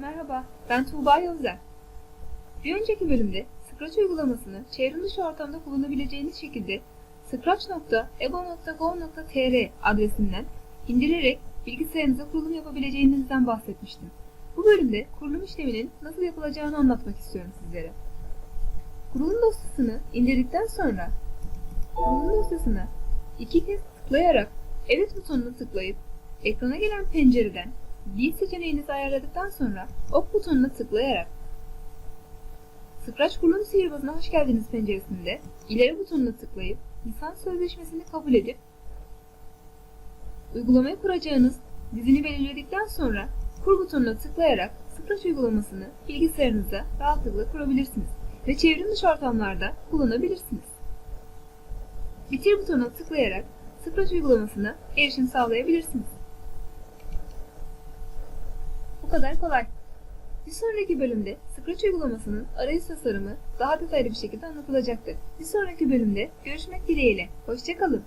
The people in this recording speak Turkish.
Merhaba, ben Tuğba Yavuzlar. Bir önceki bölümde Scratch uygulamasını çevrim dışı ortamda kullanabileceğiniz şekilde scratch.ebo.gov.tr adresinden indirerek bilgisayarınıza kurulum yapabileceğinizden bahsetmiştim. Bu bölümde kurulum işleminin nasıl yapılacağını anlatmak istiyorum sizlere. Kurulum dosyasını indirdikten sonra kurulum dosyasına iki kez tıklayarak Evet butonuna tıklayıp ekrana gelen pencereden Dil seçeneğinizi ayarladıktan sonra ok butonuna tıklayarak Scratch kurulum sihirbazına hoş geldiniz penceresinde ileri butonuna tıklayıp lisans sözleşmesini kabul edip uygulamayı kuracağınız dizini belirledikten sonra kur butonuna tıklayarak Scratch uygulamasını bilgisayarınıza rahatlıkla kurabilirsiniz ve çevrim dışı ortamlarda kullanabilirsiniz. Bitir butonuna tıklayarak Scratch uygulamasına erişim sağlayabilirsiniz. Bu kadar kolay. Bir sonraki bölümde Scratch uygulamasının arayüz tasarımı daha detaylı bir şekilde anlatılacaktır. Bir sonraki bölümde görüşmek dileğiyle. Hoşçakalın.